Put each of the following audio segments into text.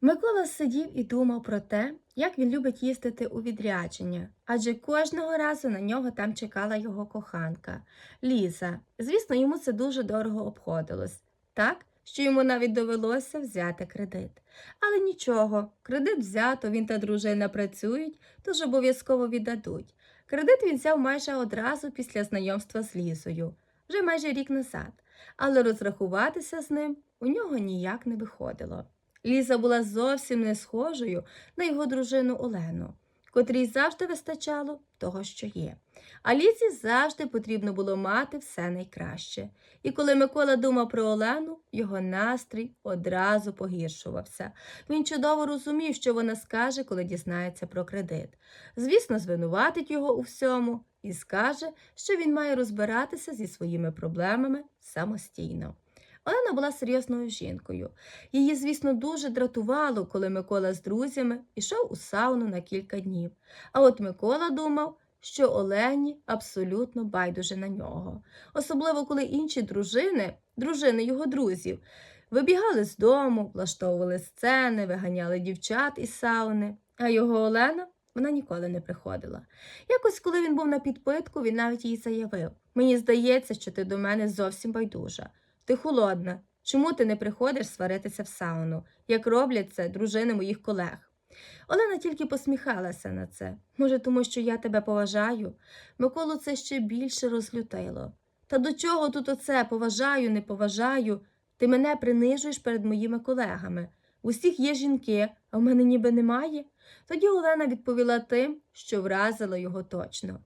Микола сидів і думав про те, як він любить їздити у відрядження, адже кожного разу на нього там чекала його коханка Ліза. Звісно, йому це дуже дорого обходилось, так, що йому навіть довелося взяти кредит. Але нічого, кредит взято, він та дружина працюють, тож обов'язково віддадуть. Кредит він взяв майже одразу після знайомства з Лізою, вже майже рік назад, але розрахуватися з ним у нього ніяк не виходило. Ліза була зовсім не схожою на його дружину Олену, котрій завжди вистачало того, що є. А Лізі завжди потрібно було мати все найкраще. І коли Микола думав про Олену, його настрій одразу погіршувався. Він чудово розумів, що вона скаже, коли дізнається про кредит. Звісно, звинуватить його у всьому і скаже, що він має розбиратися зі своїми проблемами самостійно. Олена була серйозною жінкою. Її, звісно, дуже дратувало, коли Микола з друзями йшов у сауну на кілька днів. А от Микола думав, що Олені абсолютно байдуже на нього. Особливо, коли інші дружини, дружини його друзів, вибігали з дому, влаштовували сцени, виганяли дівчат із сауни. А його Олена вона ніколи не приходила. Якось, коли він був на підпитку, він навіть їй заявив: Мені здається, що ти до мене зовсім байдужа. Ти холодна. Чому ти не приходиш сваритися в сауну, як роблять це дружини моїх колег? Олена тільки посміхалася на це. Може, тому що я тебе поважаю? Миколу це ще більше розлютило. Та до чого тут оце поважаю, не поважаю? Ти мене принижуєш перед моїми колегами. У всіх є жінки, а в мене ніби немає. Тоді Олена відповіла тим, що вразила його точно.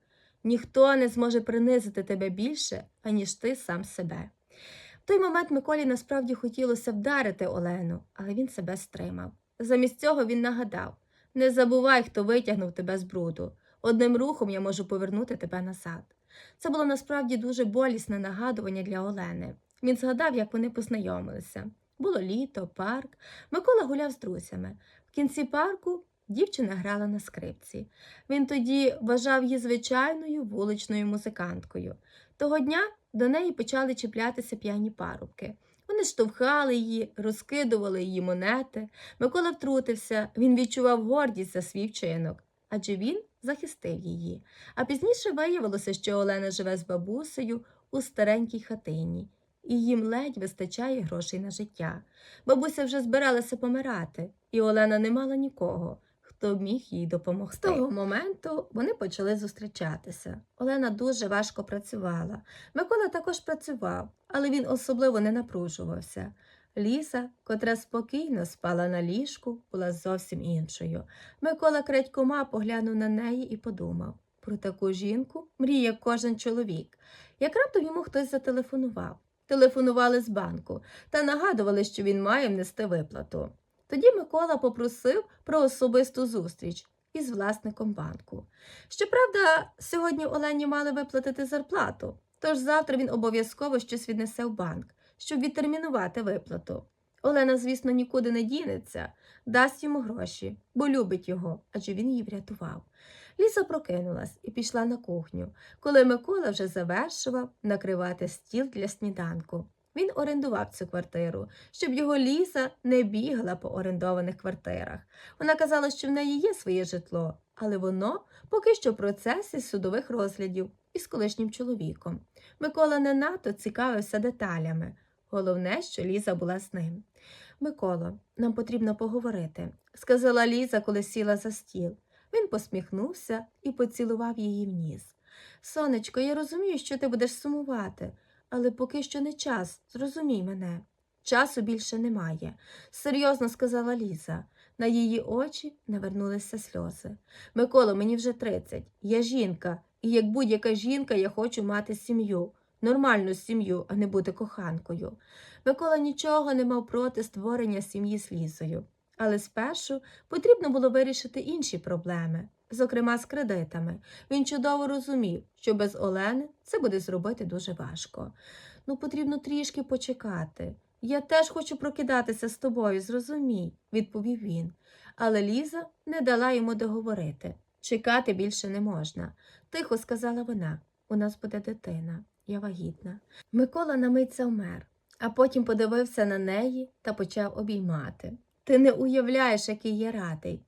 Ніхто не зможе принизити тебе більше, аніж ти сам себе. Той момент Миколі насправді хотілося вдарити Олену, але він себе стримав. Замість цього він нагадав не забувай, хто витягнув тебе з бруду. Одним рухом я можу повернути тебе назад. Це було насправді дуже болісне нагадування для Олени. Він згадав, як вони познайомилися. Було літо, парк. Микола гуляв з друзями. В кінці парку дівчина грала на скрипці. Він тоді вважав її звичайною вуличною музиканткою. Того дня до неї почали чіплятися п'яні парубки. Вони штовхали її, розкидували її монети. Микола втрутився, він відчував гордість за свій вчинок, адже він захистив її. А пізніше виявилося, що Олена живе з бабусею у старенькій хатині, і їм ледь вистачає грошей на життя. Бабуся вже збиралася помирати, і Олена не мала нікого, хто міг їй допомогти. З того моменту вони почали зустрічатися. Олена дуже важко працювала. Микола також працював, але він особливо не напружувався. Ліса, котра спокійно спала на ліжку, була зовсім іншою. Микола крадькома поглянув на неї і подумав про таку жінку мріє кожен чоловік. Як раптом йому хтось зателефонував. Телефонували з банку та нагадували, що він має внести виплату. Тоді Микола попросив про особисту зустріч із власником банку. Щоправда, сьогодні Олені мали виплатити зарплату, тож завтра він обов'язково щось віднесе в банк, щоб відтермінувати виплату. Олена, звісно, нікуди не дінеться, дасть йому гроші, бо любить його, адже він її врятував. Ліса прокинулась і пішла на кухню, коли Микола вже завершував накривати стіл для сніданку. Він орендував цю квартиру, щоб його ліса не бігала по орендованих квартирах. Вона казала, що в неї є своє житло, але воно поки що в процесі судових розглядів із колишнім чоловіком. Микола не надто цікавився деталями. Головне, що Ліза була з ним. Миколо, нам потрібно поговорити, сказала Ліза, коли сіла за стіл. Він посміхнувся і поцілував її в ніс. Сонечко, я розумію, що ти будеш сумувати, але поки що не час, зрозумій мене. Часу більше немає, серйозно сказала Ліза. На її очі навернулися сльози. Микола, мені вже тридцять. Я жінка, і як будь-яка жінка я хочу мати сім'ю, нормальну сім'ю, а не бути коханкою. Микола нічого не мав проти створення сім'ї з Лізою. Але спершу потрібно було вирішити інші проблеми, зокрема з кредитами. Він чудово розумів, що без Олени це буде зробити дуже важко. Ну, потрібно трішки почекати. Я теж хочу прокидатися з тобою, зрозумій, відповів він. Але Ліза не дала йому договорити. Чекати більше не можна. Тихо сказала вона. У нас буде дитина, я вагітна. Микола на мить завмер, а потім подивився на неї та почав обіймати. Ти не уявляєш, який я радий.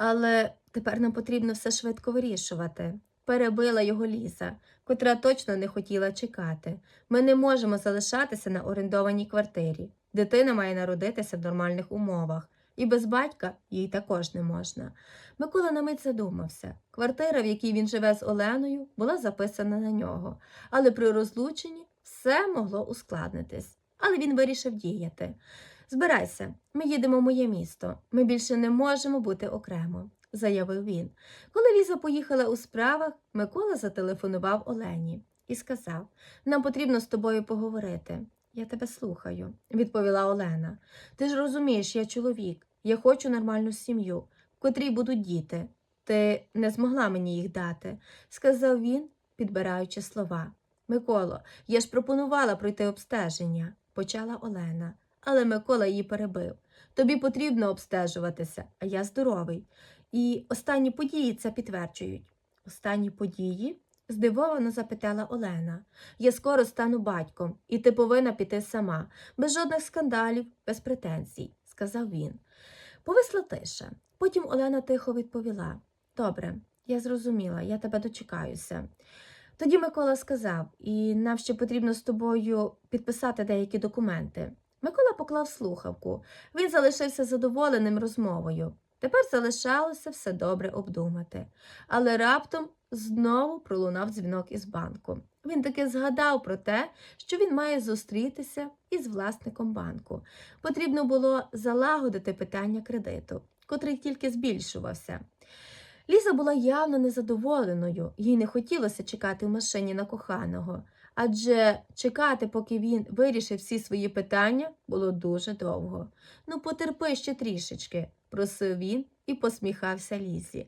Але тепер нам потрібно все швидко вирішувати. Перебила його Ліза, котра точно не хотіла чекати. Ми не можемо залишатися на орендованій квартирі. Дитина має народитися в нормальних умовах, і без батька їй також не можна. Микола на мить задумався. Квартира, в якій він живе з Оленою, була записана на нього, але при розлученні все могло ускладнитись. Але він вирішив діяти. Збирайся, ми їдемо в моє місто. Ми більше не можемо бути окремо, заявив він. Коли Ліза поїхала у справах, Микола зателефонував Олені і сказав: Нам потрібно з тобою поговорити. Я тебе слухаю, відповіла Олена. Ти ж розумієш, я чоловік, я хочу нормальну сім'ю, в котрій будуть діти. Ти не змогла мені їх дати, сказав він, підбираючи слова. Миколо, я ж пропонувала пройти обстеження, почала Олена, але Микола її перебив. Тобі потрібно обстежуватися, а я здоровий. І останні події це підтверджують. Останні події? здивовано запитала Олена. Я скоро стану батьком, і ти повинна піти сама, без жодних скандалів, без претензій, сказав він. Повисла тиша. Потім Олена тихо відповіла Добре, я зрозуміла, я тебе дочекаюся. Тоді Микола сказав, і нам ще потрібно з тобою підписати деякі документи. Микола поклав слухавку. Він залишився задоволеним розмовою. Тепер залишалося все добре обдумати. Але раптом знову пролунав дзвінок із банку. Він таки згадав про те, що він має зустрітися із власником банку. Потрібно було залагодити питання кредиту, котрий тільки збільшувався. Ліза була явно незадоволеною, їй не хотілося чекати в машині на коханого, адже чекати, поки він вирішив всі свої питання, було дуже довго. Ну, потерпи ще трішечки, просив він і посміхався Лізі.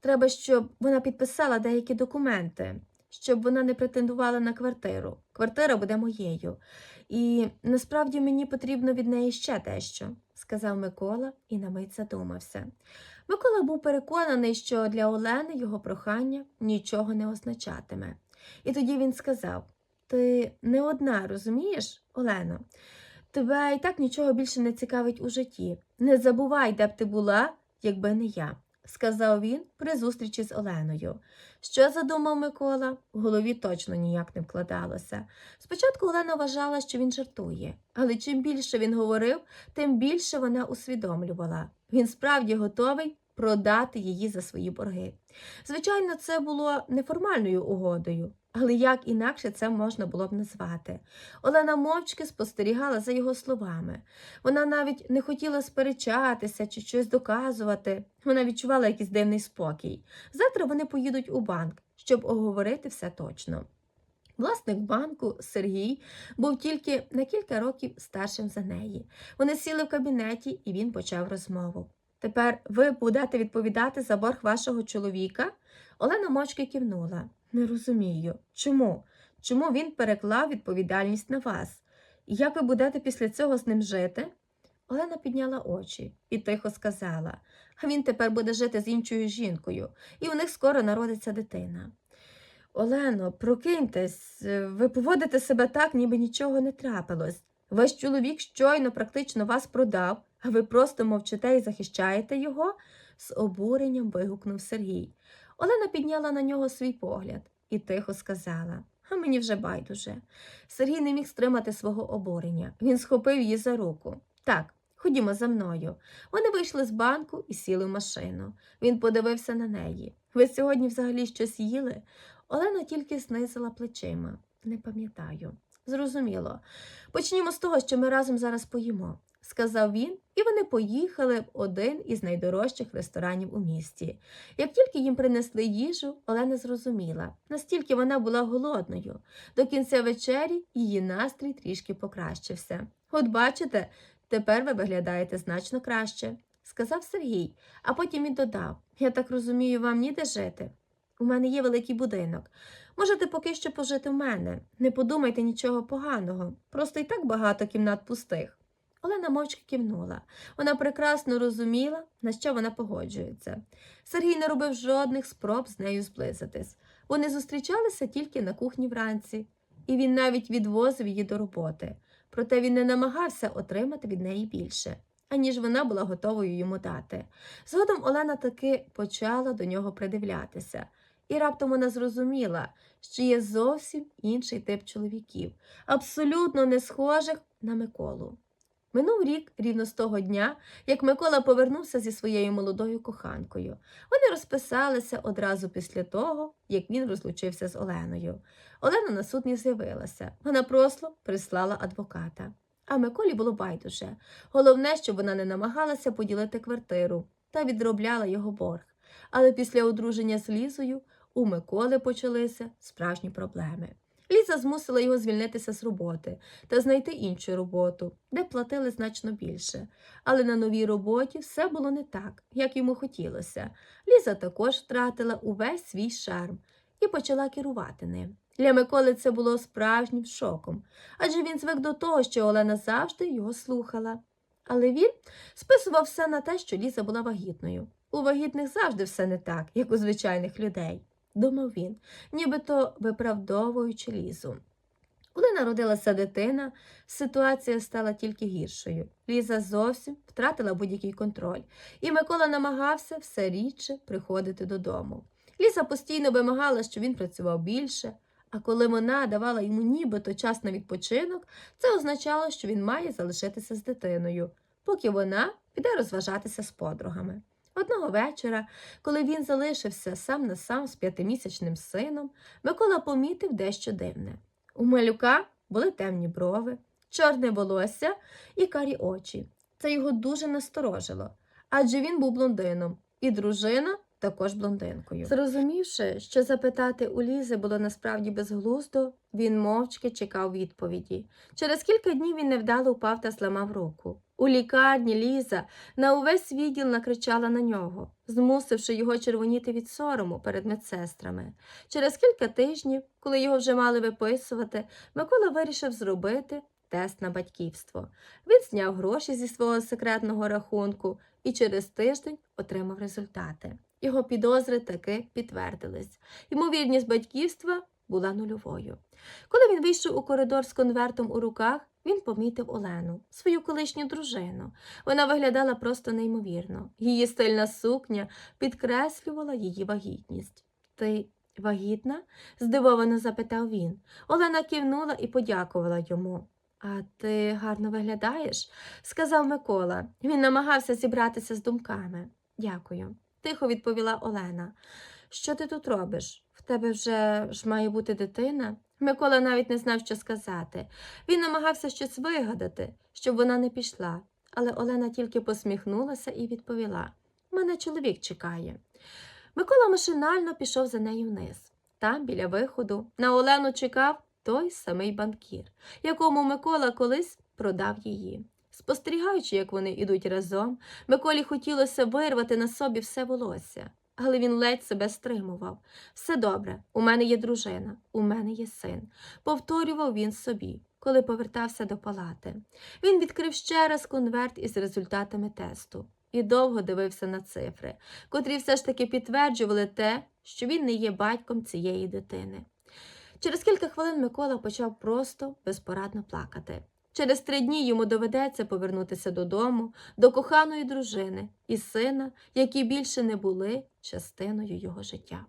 Треба, щоб вона підписала деякі документи, щоб вона не претендувала на квартиру. Квартира буде моєю. І насправді мені потрібно від неї ще дещо, сказав Микола і на мить задумався. Микола був переконаний, що для Олени його прохання нічого не означатиме. І тоді він сказав: Ти не одна, розумієш, Олено? Тебе і так нічого більше не цікавить у житті. Не забувай, де б ти була, якби не я, сказав він при зустрічі з Оленою. Що задумав Микола? В голові точно ніяк не вкладалося. Спочатку Олена вважала, що він жартує, але чим більше він говорив, тим більше вона усвідомлювала. Він справді готовий продати її за свої борги. Звичайно, це було неформальною угодою, але як інакше це можна було б назвати. Олена мовчки спостерігала за його словами. Вона навіть не хотіла сперечатися чи щось доказувати. Вона відчувала якийсь дивний спокій. Завтра вони поїдуть у банк, щоб оговорити все точно. Власник банку Сергій був тільки на кілька років старшим за неї. Вони сіли в кабінеті, і він почав розмову. Тепер ви будете відповідати за борг вашого чоловіка? Олена мовчки кивнула. Не розумію. Чому? Чому він переклав відповідальність на вас? Як ви будете після цього з ним жити? Олена підняла очі і тихо сказала, а він тепер буде жити з іншою жінкою, і у них скоро народиться дитина. Олено, прокиньтесь, ви поводите себе так, ніби нічого не трапилось. Ваш чоловік щойно практично вас продав, ви просто мовчите і захищаєте його? з обуренням вигукнув Сергій. Олена підняла на нього свій погляд і тихо сказала А мені вже байдуже. Сергій не міг стримати свого обурення. Він схопив її за руку. Так, ходімо за мною. Вони вийшли з банку і сіли в машину. Він подивився на неї. Ви сьогодні взагалі щось їли? Олена тільки знизила плечима. Не пам'ятаю. Зрозуміло. Почнімо з того, що ми разом зараз поїмо, сказав він, і вони поїхали в один із найдорожчих ресторанів у місті. Як тільки їм принесли їжу, Олена зрозуміла, настільки вона була голодною. До кінця вечері її настрій трішки покращився. От бачите, тепер ви виглядаєте значно краще, сказав Сергій, а потім він додав Я так розумію, вам ніде жити. У мене є великий будинок. Можете поки що пожити в мене. Не подумайте нічого поганого, просто і так багато кімнат пустих. Олена мовчки кивнула. Вона прекрасно розуміла, на що вона погоджується. Сергій не робив жодних спроб з нею зблизитись. Вони зустрічалися тільки на кухні вранці, і він навіть відвозив її до роботи. Проте він не намагався отримати від неї більше. аніж вона була готовою йому дати. Згодом Олена таки почала до нього придивлятися, і раптом вона зрозуміла, що є зовсім інший тип чоловіків, абсолютно не схожих на Миколу. Минув рік рівно з того дня, як Микола повернувся зі своєю молодою коханкою. Вони розписалися одразу після того, як він розлучився з Оленою. Олена на суд не з'явилася. Вона просто прислала адвоката. А Миколі було байдуже. Головне, щоб вона не намагалася поділити квартиру та відробляла його борг. Але після одруження з Лізою у Миколи почалися справжні проблеми. Ліза змусила його звільнитися з роботи та знайти іншу роботу, де платили значно більше. Але на новій роботі все було не так, як йому хотілося. Ліза також втратила увесь свій шарм і почала керувати ним. Для Миколи це було справжнім шоком, адже він звик до того, що Олена завжди його слухала. Але він списував все на те, що Ліза була вагітною. У вагітних завжди все не так, як у звичайних людей, думав він, нібито виправдовуючи Лізу. Коли народилася дитина, ситуація стала тільки гіршою. Ліза зовсім втратила будь-який контроль, і Микола намагався все рідше приходити додому. Ліза постійно вимагала, щоб він працював більше, а коли вона давала йому нібито час на відпочинок, це означало, що він має залишитися з дитиною, поки вона піде розважатися з подругами. Одного вечора, коли він залишився сам на сам з п'ятимісячним сином, Микола помітив дещо дивне. У малюка були темні брови, чорне волосся і карі очі. Це його дуже насторожило, адже він був блондином, і дружина також блондинкою. Зрозумівши, що запитати у Лізи було насправді безглуздо, він мовчки чекав відповіді. Через кілька днів він невдало впав та зламав руку. У лікарні Ліза на увесь відділ накричала на нього, змусивши його червоніти від сорому перед медсестрами. Через кілька тижнів, коли його вже мали виписувати, Микола вирішив зробити тест на батьківство. Він зняв гроші зі свого секретного рахунку і через тиждень отримав результати. Його підозри таки підтвердились. Ймовірність батьківства була нульовою. Коли він вийшов у коридор з конвертом у руках, він помітив Олену, свою колишню дружину. Вона виглядала просто неймовірно. Її стильна сукня підкреслювала її вагітність. Ти вагітна? здивовано запитав він. Олена кивнула і подякувала йому. А ти гарно виглядаєш? сказав Микола. Він намагався зібратися з думками. Дякую, тихо відповіла Олена. Що ти тут робиш? В тебе вже ж має бути дитина? Микола навіть не знав, що сказати. Він намагався щось вигадати, щоб вона не пішла, але Олена тільки посміхнулася і відповіла Мене чоловік чекає. Микола машинально пішов за нею вниз. Там, біля виходу, на Олену чекав той самий банкір, якому Микола колись продав її. Спостерігаючи, як вони йдуть разом, Миколі хотілося вирвати на собі все волосся, але він ледь себе стримував. Все добре, у мене є дружина, у мене є син, повторював він собі, коли повертався до палати. Він відкрив ще раз конверт із результатами тесту і довго дивився на цифри, котрі все ж таки підтверджували те, що він не є батьком цієї дитини. Через кілька хвилин Микола почав просто безпорадно плакати. Через три дні йому доведеться повернутися додому, до коханої дружини і сина, які більше не були частиною його життя.